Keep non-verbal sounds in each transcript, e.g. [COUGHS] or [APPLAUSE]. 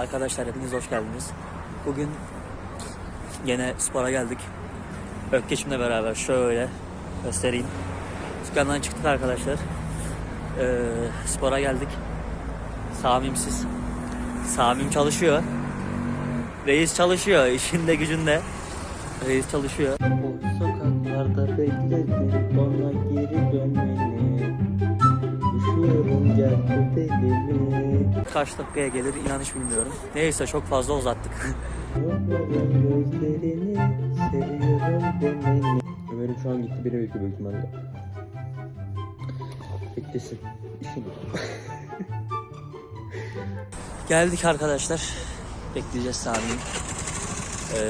Arkadaşlar hepiniz hoş geldiniz. Bugün yine spora geldik. Ökkeşimle beraber şöyle göstereyim. Dükkandan çıktık arkadaşlar. Ee, spora geldik. Samimsiz. Samim çalışıyor. Reis çalışıyor. işinde gücünde. Reis çalışıyor. O sokaklarda bekledim bana geri dönmeni. Kaç dakikaya gelir inan hiç bilmiyorum. Neyse çok fazla uzattık. [LAUGHS] Ömer'im şu an gitti beni bekliyor büyük ihtimalle. Beklesin. Geldik arkadaşlar. Bekleyeceğiz saniye. Ee,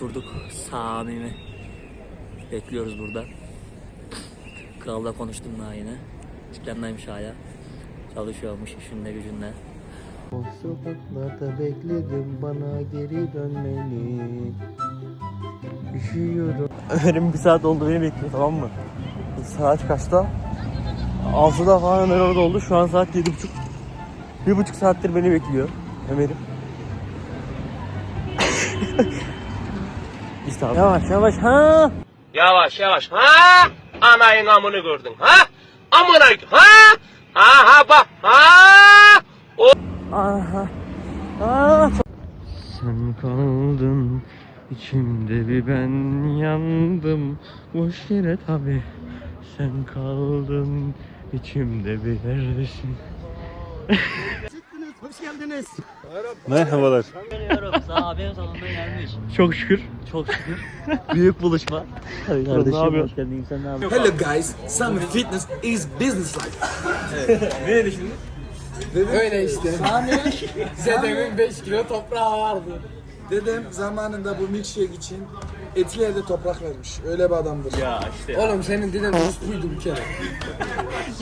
Oturduk. Samimi. Bekliyoruz burada. Kral'la konuştum daha yine. Dükkandaymış hala. Çalışıyormuş işinde gücünde. O sokaklarda bekledim bana geri dönmeni. Üşüyorum. [LAUGHS] Ömer'im bir saat oldu beni bekliyor tamam mı? Saat kaçta? 6'da falan Ömer orada oldu. Şu an saat 7.30. Bir buçuk saattir beni bekliyor Ömer'im. Abi. Yavaş yavaş ha. Yavaş yavaş. Ha? Anayın amını gördün. Ha? Amına ha? Ha ha bak. Ha? Aha. Aa, çok- Sen kaldın içimde bir ben yandım boş yere tabi sen kaldın içimde bir neredesin [LAUGHS] Merhabalar. Görüyorum sahabenin sonunda gelmiş. Çok şükür. Çok şükür. [LAUGHS] Büyük buluşma. Hadi Ne kardeşim yapıyorsun? hoş geldin. Sen ne yapıyorsun? Hello guys, Summer Fitness is business life. Öyle işte. Zedemin 5 kilo toprağı vardı. Dedem zamanında bu milkshake için Etiler'de toprak vermiş. Öyle bir adamdır. Ya. Oğlum senin deden usluydu bir kere.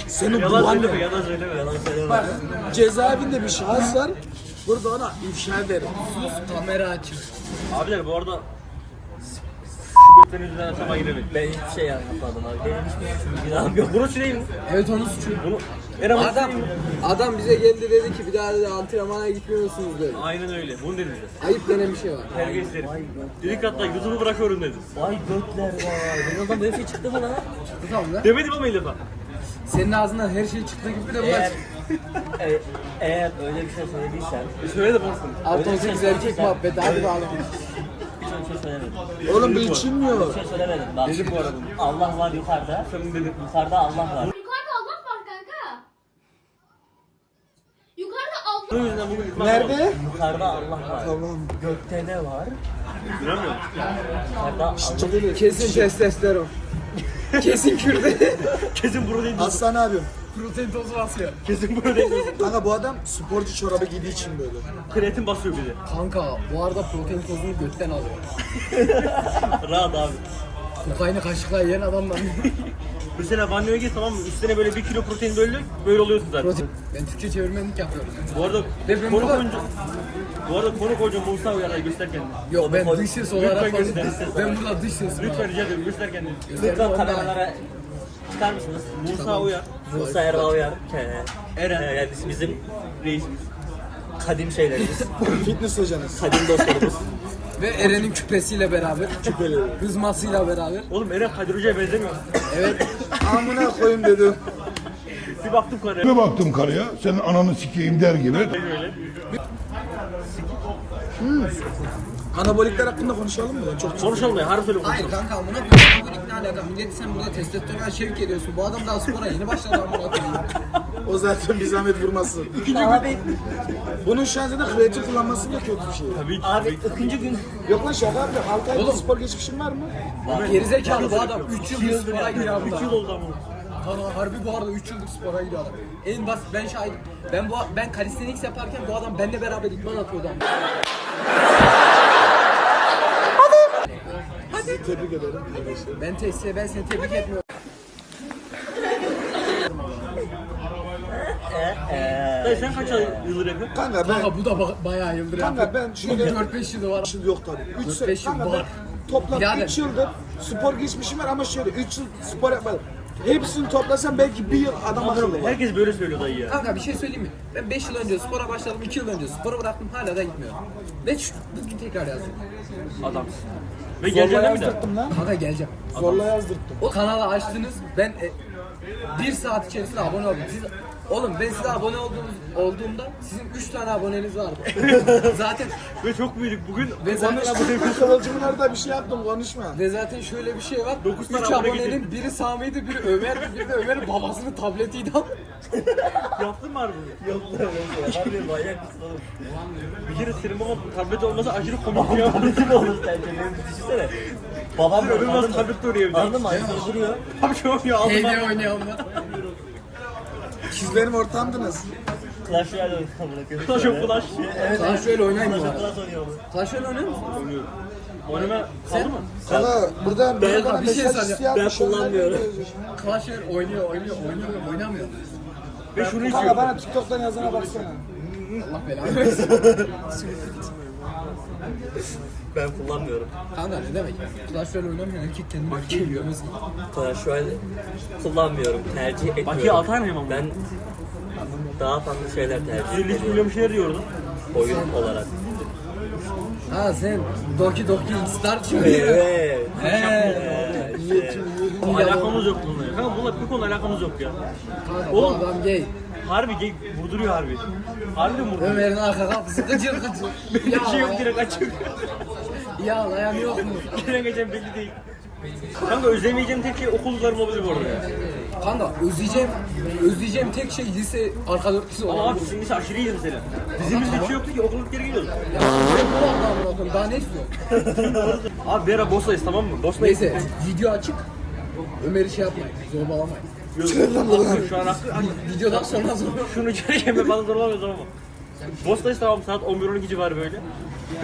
Senin baban ne? Yalan söyleme. Yalan söyleme. Bak cezaevinde bir şahıs var. Burada ona ifşa ederim. Kamera açık. Abiler bu arada şu gökten yüzünden atama. Ben hiçbir şey yapmadım abi. Benim hiçbir suçum günahım yok. Bunu sileyim mi? Evet onun suçu. Bunu Adam, adam bize geldi dedi ki bir daha dedi antrenmana gitmiyorsunuz dedi. Aynen öyle. Bunu deneyeceğiz. Ayıp denen bir şey var. Terbiyesiz herif. Dedik hatta YouTube'u bırakıyorum dedi. Vay götler var. Benim oradan böyle şey çıktı mı lan? Tamam lan. Demedim ama ilk defa. Senin ağzından her şey çıktı gibi de Eğer, bulaş. [LAUGHS] e, eğer öyle bir şey söylediysen Söyle de bastım. Artı 18 erkek muhabbeti hadi bakalım. hiç şey söylemedim. Oğlum bu içilmiyor. Bir şey söylemedim. Bak, Dedim bu arada. Allah var yukarıda. Sen dedin. Yukarıda Allah var. Yukarıda Allah var kanka. Bunun yüzünden bugün gitmem Nerede? Yukarıda Allah var. Tamam. Gökte ne var? Yukarıda Allah Kesin testosteron. Kesin kürde. [LAUGHS] Kesin burada değil. Aslan abim. Protein tozu basıyor. Kesin burada değil. Kanka bu adam sporcu çorabı giydiği için böyle. Kreatin basıyor bize. Kanka bu arada protein tozunu gökten alıyor. [LAUGHS] Rahat abi. Kokaini kaşıkla yiyen adamlar. [LAUGHS] Mesela banyoya git tamam mı? Üstüne böyle bir kilo protein böldük. Böyle oluyorsun zaten. Protein. Ben Türkçe çevirmenlik yapıyorum. Bu arada Ve ben konu burada- koyunca... Bu arada konu koyunca Musa uyarlar göster kendini. Yok ben dış ses olarak Lütfen göster. Ben burada dış ses Lütfen rica ederim göster kendini. Lütfen kameralara çıkar mısınız? Musa uyar. Musa Erva Uyar. Ke- Eren. Ee, Yani bizim reisimiz. Kadim şeylerimiz. [LAUGHS] Fitness hocanız. Kadim dostlarımız. Ve Eren'in küpesiyle beraber. Küpeli. Hızmasıyla beraber. Oğlum Eren Kadir Hoca'ya benzemiyor. Evet. [LAUGHS] Amına koyayım dedim. Bir baktım karıya. Bir baktım karıya, senin ananı sikeyim der gibi. Böyle. Anabolikler hakkında konuşalım mı? Çok Konuşalım ya, harbi söyle Hayır konuşalım. kanka amına koyayım. Bu ne alaka? Millet sen burada testosteron şevk ediyorsun. Bu adam daha spora yeni başladı amına koyayım. O zaten bir zahmet vurmasın. Abi, Bunun an zaten kreatif kullanması da kötü bir şey. Tabii ki. abi ikinci gün Yok lan şaka yapıyorum. 6 aylık spor geçmişin var mı? Gerizekalı bu adam 3 yıldır spora gidiyor 3 yıl oldu ama. Kanka harbi bu arada 3 yıldır spora gidiyor adam. En basit ben şahidim. Ben bu ben calisthenics yaparken bu adam benimle beraber idman atıyordu ama. Tebrik ederim. Ben testi ben seni tebrik etmiyorum. Dayı sen kaç ay yıldır yapıyorsun? Kanka ben Kanka bu da ba- bayağı yıldır Kanka yapıyor. ben şöyle 4-5 yılı var. 3 yıl yok tabii. 3 Dört, sene beş yıl kanka var. toplam Birader. 3 yıldır spor geçmişim var ama şöyle 3 yıl spor yapmadım. Hepsini toplasam belki bir yıl adam akıllı var. Herkes böyle söylüyor dayı ya. Kanka bir şey söyleyeyim mi? Ben 5 yıl önce spora başladım, 2 yıl önce spora bıraktım hala da gitmiyorum. Ve şu, bugün tekrar yazdım. Adamsın. Ve Zorla geleceksin değil mi de? yazdırttım lan. Kanka geleceğim. Zorla yazdırttım. O kanalı açtınız, ben e, bir saat içerisinde abone oldum. Siz, oğlum ben size abone olduğunuz, olduğumda sizin 3 tane aboneniz vardı. [LAUGHS] zaten Ve çok büyüdük bugün. ve zaten [LAUGHS] Kıvılcımın orada bir şey yaptım konuşma. ve zaten şöyle bir şey var. Dokuz tane 3 abone abonenin biri Sami'ydi, biri Ömer, biri de Ömer'in babasının tabletiydi [LAUGHS] ama. Yaptın mı harbi? Yok lan Harbi manyak mısın oğlum? Bir kere senin baban tablet olmasa aşırı komik ya. Tabletin olur sence benim düşünsene. Babam öbür nasıl tablet oraya evde. Anladın mı? Aynı duruyor. Abi çok ya aldım ben. oynuyor onlar. Siz benim ortamdınız. Clash Royale oynuyor. Clash of Clash. Evet. Clash Royale oynayayım mı? Clash oynuyor. Clash Royale oynuyor musun? Oynama kaldı mı? Kanka burada Ben- bana bir şey söyleyeceğim. Ben kullanmıyorum. Clash Royale oynuyor, oynuyor, oynuyor, oynamıyor. Ve şunu içiyorum. bana TikTok'tan yazana baksana. Allah belanı [LAUGHS] versin. [LAUGHS] Ben kullanmıyorum. Kanka ne demek? Clash Royale oynamayan erkek kendini erkeği görmez. Clash Royale kullanmıyorum. Tercih etmiyorum. Bakiye atar mıyım ama? Ben daha farklı şeyler tercih 53 ediyorum. milyon bir şeyler diyordun. Oyun olarak. Ha sen Doki Doki Star çıkıyor. Evet. He. işte. Alakamız yok bununla. ya. Kanka bununla bir konu alakamız yok ya. Kanka bu Oğlum. adam gay. Harbi gay vurduruyor harbi. Harbi vurduruyor? Ömer'in arka kapısı gıcır gıcır. Bir şey yok direkt açık. Ya layan yok mu? Gene geçen belli değil. Kanka özlemeyeceğim tek şey okullarım olabilir bu arada ya. Kanka özleyeceğim, özleyeceğim tek şey lise arka dörtlüsü Ama abi sizin lise aşırı iyiydi mesela. Bizim lise hiç yoktu ki okuluk geri gidiyorduk. Ya ben bu adamı okudum daha ne istiyorsun? Abi bir ara Bosna'yız tamam mı? Bosna'ya Neyse video açık. Ömer'i şey yapmayın, zorbalamayın. Haklı, Şu an haklı. Videodan sonra zor. Şunu içeri yeme falan zorlamıyoruz ama. Bosna'yız tamam saat 11-12 civarı böyle.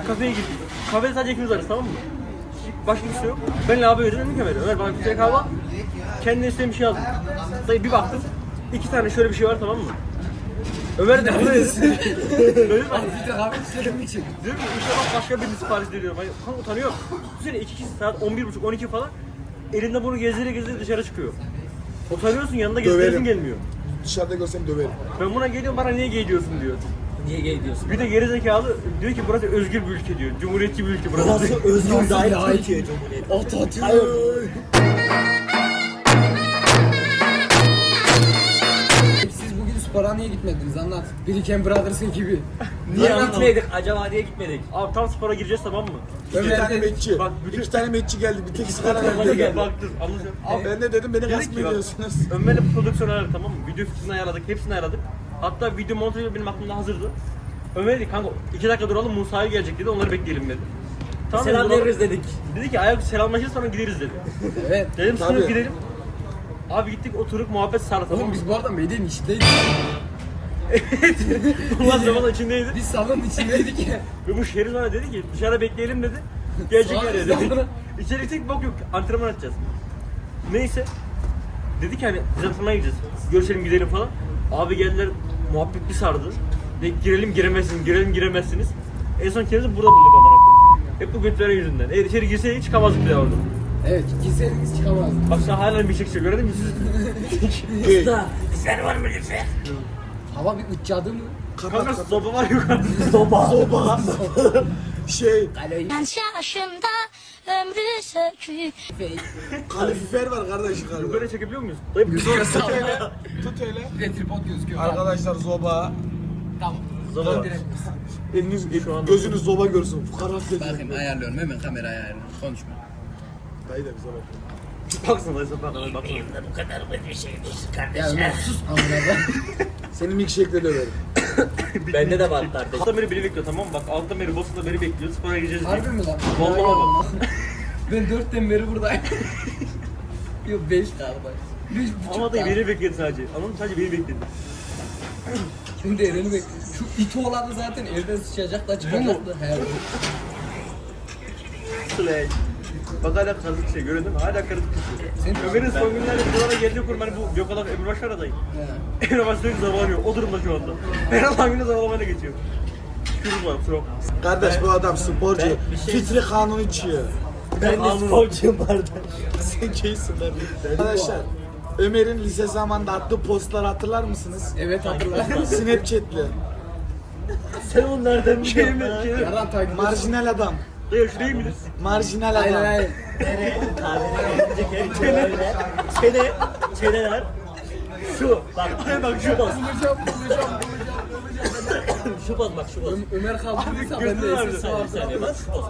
Bir kafeye gittik. Kafede sadece ikimiz varız tamam mı? Başka kimse yok. Benle abi ödedim dedim ki. Ömer bana bir tane kahve. Kendine istediğim bir şey aldım. Dayı bir baktım. iki tane şöyle bir şey var tamam mı? Ömer de bu ne dedi? Böyle bak. Bir de kahve istedim için. Diyorum ki işte bak başka birini sipariş ediyorum. Hani kanka utanıyorum. Bu sene iki kişi saat 11.30-12 falan. Elinde bunu gezdire gezdire dışarı çıkıyor. Utanıyorsun yanında Döverim. gelmiyor. Dışarıda görsem döverim. Ben buna geliyorum bana niye gay diyorsun diyor. Niye gay diyorsun? Bir de geri zekalı diyor ki burası özgür bir ülke diyor. Cumhuriyetçi bir ülke burası. diyor. [LAUGHS] özgür dair Türkiye Cumhuriyeti. Atatürk. Niye gitmediniz anlat. Biriken Brothers ekibi. [LAUGHS] Niye gitmedik? Acaba niye gitmedik? Abi tam spora gireceğiz tamam mı? İki Ömer tane de- metçi. Bak, bütün- İki tane metçi geldi. Bir tek sigara Hadi verdi. gel bak dur anlatacağım. Abi Ben de dedim beni dedik gasp ki bak ediyorsunuz. Ömer'le prodüksiyon ayarladık tamam mı? Video fikrini ayarladık, hepsini ayarladık. Hatta video montajı benim aklımda hazırdı. Ömer dedi kanka iki dakika duralım Musa'ya gelecek dedi onları bekleyelim dedi. Tamam Selam veririz dedik. Dedi ki ayak selamlaşırız sonra gideriz dedi. Evet. Dedim Tabii. sınıf gidelim. Abi gittik oturduk muhabbet sardı tamam Oğlum mı? biz bu arada medyanın içindeydik. Bunlar zaman içindeydi. Biz salonun içindeydik ya. Ve bu şerif bana dedi ki dışarıda bekleyelim dedi. Gelecekler Abi, dedi. İçeri gitsek bok yok. Antrenman atacağız. Neyse. Dedik hani biz antrenmana gideceğiz. Görüşelim gidelim falan. Abi geldiler muhabbet bir sardı. Dedik girelim giremezsiniz, girelim giremezsiniz. En son kendimizi burada bulduk amına koyayım. Hep bu götlerin yüzünden. Eğer içeri girseydik çıkamazdık daha orada. Evet, gitseniz çıkamazdık. Bak sen hala bir şey çekiyor gördün mü? [LAUGHS] Usta, sen var mı lütfen? Hava bir uçadı mı? Kanka soba var yukarıda. [LAUGHS] Soba. Soba. [LAUGHS] Şey, Kaleyi. yaşımda ömrü sökük. kalifer var kardeş yukarıda. Yukarı çekebiliyor muyuz? Dayı bir Tut öyle. Tut öyle. Bir de tripod gözüküyor. Arkadaşlar zoba. Tamam. Zoba. Eliniz, Şu anda- gözünüz zoba görsün. Fukara. Bakayım ayarlıyorum hemen kamera ayarlıyorum. Konuşma. Dayı da bize bak. Baksana baksana. baksana. Ya Ömer sus amına [LAUGHS] da. Seni milkshake'le döverim. [COUGHS] Bende de var kardeş. Alttan beri beni bekliyor tamam mı? Bak alttan beri Bosna'da beri bekliyor. Spora gideceğiz diye. Harbi mi lan? Vallahi bak. [LAUGHS] ben dörtten beri buradayım. [LAUGHS] Yok beş galiba. Beş buçuk Ama da beni bekledi sadece. Anladın mı? Sadece beni bekledi. [COUGHS] Şimdi Eren'i bekliyorum. Şu iti olanı zaten evden sıçacak da çıkacak da. He. Slay. Bak hala kazık şey gördün mü? Hala kazık şey. Ömer'in son günlerde buralara geldiği kurum hani bu Gökalak Emre Başar adayı. Emre Başar sürekli zavalanıyor. O durumda şu anda. Her Allah'ın günü zavalamayla geçiyor. Şükür var kusura bakma. Kardeş bu adam sporcu. Fitri kanunu içiyor. Ben de sporcuyum pardon. [LAUGHS] Sen keysin lan. Arkadaşlar Ömer'in lise zamanında attığı postları hatırlar mısınız? Evet hatırladım. Snapchat'li. Sen onlardan mı Şey mi? biliyorsun? Şey mi? Yaran takip Marjinal adam. Dayı şu değil midir? Marjinal adam. aynen. Çene, çene, çeneler. Şu, bak, bak şu boz. şu boz bak şu boz. Ö- Ömer kaldırdıysa ben Gözünü de Sen bir saniye bak şu boz.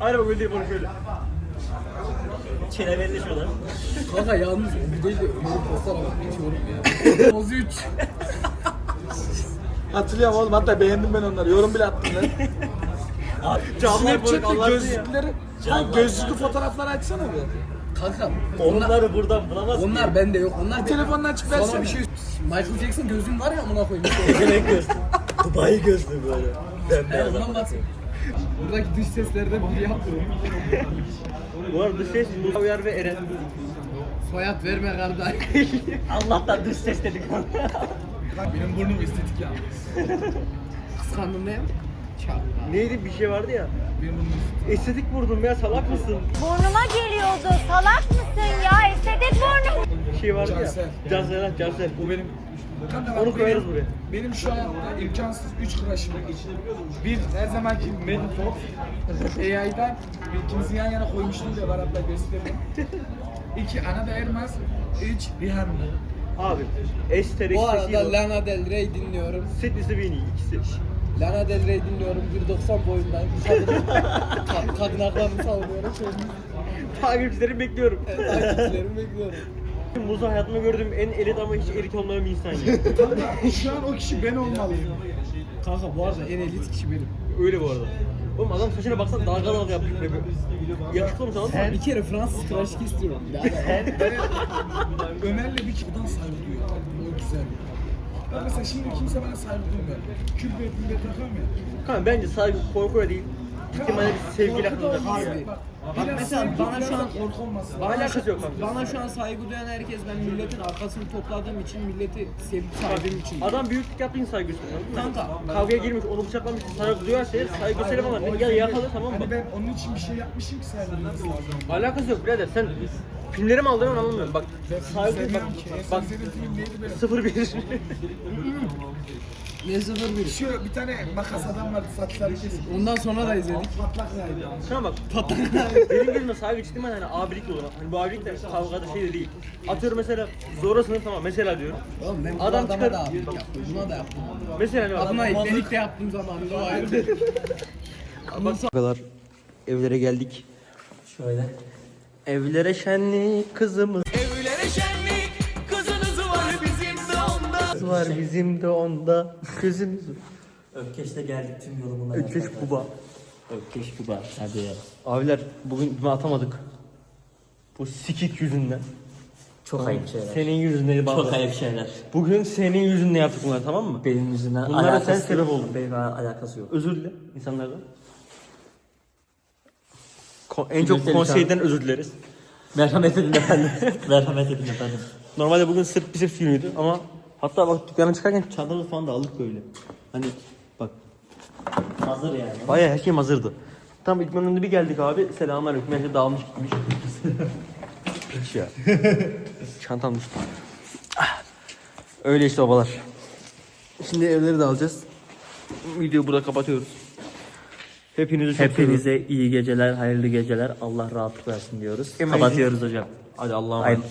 Aynen bak öyle bana şöyle. Çene belli şuradan. Kanka yalnız bu değil de Ömer'in postlara bak. Hiç yorum ya. Poz 3. Hatırlıyorum oğlum hatta beğendim ben onları. Yorum bile attım lan. Ya. gözlükleri. Ha, gözlüklü fotoğrafları açsana bir. Kanka onlar, Onları buradan bulamazsın. onlar bende yok. Onlar Telefonunu açıp Sonra versene. bir şey Michael Jackson gözlüğüm var ya amına koyayım. [LAUGHS] Demek göz. Dubai gözlü böyle. Bembeyaz Ondan bahsedeyim. Buradaki dış seslerden biri yaptı. Bu arada ses Musa Uyar ve Eren. Soyad verme kardeş. [LAUGHS] Allah'tan dış ses dedik. Benim burnum estetik ya. [LAUGHS] Kıskandın ne? Çak. Neydi bir şey vardı ya. Estetik vurdum ya salak mısın? Burnuma geliyordu. Salak mısın ya? Estetik burnum. Bir şey vardı Cansel. ya. Cansel ha Cansel. Bu benim Kanka Onu koyarız benim- buraya. Benim şu hayatta imkansız 3 crush'ım var. Bir, her zamanki Medipop. AI'dan ikimizi yan yana koymuştum diye var hatta göstereyim. [LAUGHS] İki, Ana da Ermaz. Üç, Rihanna. Abi. Ester Bu arada Lana Del Rey dinliyorum. Sidney Sweeney ikisi. Lana Del Rey dinliyorum. 1.90 boyundayım. Kadın, ka- kadın haklarını savunuyorum. Takipçilerimi bekliyorum. Takipçilerimi bekliyorum. Musa hayatımda gördüğüm en elit ama hiç elit olmayan bir insan ya. Şu an o kişi ben olmalıyım. Kanka bu arada en elit kişi benim. Öyle bu arada. Oğlum adam saçına baksana dalga dalga yapmış böyle. Yakışıklı olmuş anladın mı? Bir kere Fransız tıraşlık istiyorum. Ömer'le bir kişiden saygı duyuyor. O güzel. Ben mesela şimdi kimse bana saygı duymuyor. Küfür ettiğimde takıyorum ya. Kanka bence saygı korkuyla değil. Ciddi manada bir sevgiyle Korku da hakkında. olmaz. Bak, Bak biraz mesela sevgi, bana biraz şu da an- korku olmasın. Bana alakası yok kanka. Bana şu an saygı duyan herkes ben milletin arkasını topladığım için milleti sevip saydığım için. Adam büyüklük yaptığın saygı gösteriyor. Kanka. Kavgaya girmiş, onu bıçaklamış, saygı duyarsa eğer saygı gösterim ama ya yakalı tamam mı? Hani ben onun için bir şey yapmışım ki lazım. Alakası yok birader sen filmleri mi aldın anlamıyorum. Bak saygı bak, bak benim? 01 Ne sıfır bir. Şu bir tane makas adam vardı saçları kesik. Ondan sonra da izledik. Patlak yaydı. Tamam bak. Benim gözümde saygı ciddi manada hani abilik olur. Hani bu abilik de kavgada şey de değil. Atıyorum mesela zorlasın tamam mesela diyorum. Oğlum ben Adam adama çıkar- da abilik yaptım. Buna da yaptım. Mesela ne? Adına ekledik de yaptım zamanında o ayrı. kadar evlere geldik. Şöyle. Evlere şenlik kızımız. Evlere şenlik kızınız var bizim de onda. var bizim de onda kızımız. Öpkeş'te geldik tüm yolu bunlar. Ökeş baba. Öpkeş baba. Hadi ya. Abiler bugün bir atamadık. Bu sikik yüzünden. Çok ayıp şeyler. Senin yüzünden bak. Çok ayıp şeyler. Bugün senin yüzünden yaptık bunları tamam mı? Benim yüzümden Bunlara sen sebep oldun. Benim alakası yok. Özür dile insanlardan. Ko- en çok konseyden özür dileriz. Merhamet edin efendim. [LAUGHS] Merhamet edin efendim. Normalde bugün sırt biceps günüydü ama hatta bak dükkana çıkarken çantamızı falan da aldık böyle. Hani bak Hazır yani. bayağı her şeyim hazırdı. Tam idman önünde bir geldik abi. Selamünaleyküm. Her şey dağılmış gitmiş. [LAUGHS] Piç ya. Çantam düştü. Ah. Öyle işte babalar. Şimdi evleri de alacağız. Videoyu burada kapatıyoruz. Hepinizi çok seviyorum. Hepinize iyi geceler, hayırlı geceler. Allah rahatlık versin diyoruz. Kapatıyoruz hocam. Hadi Allah'a emanet.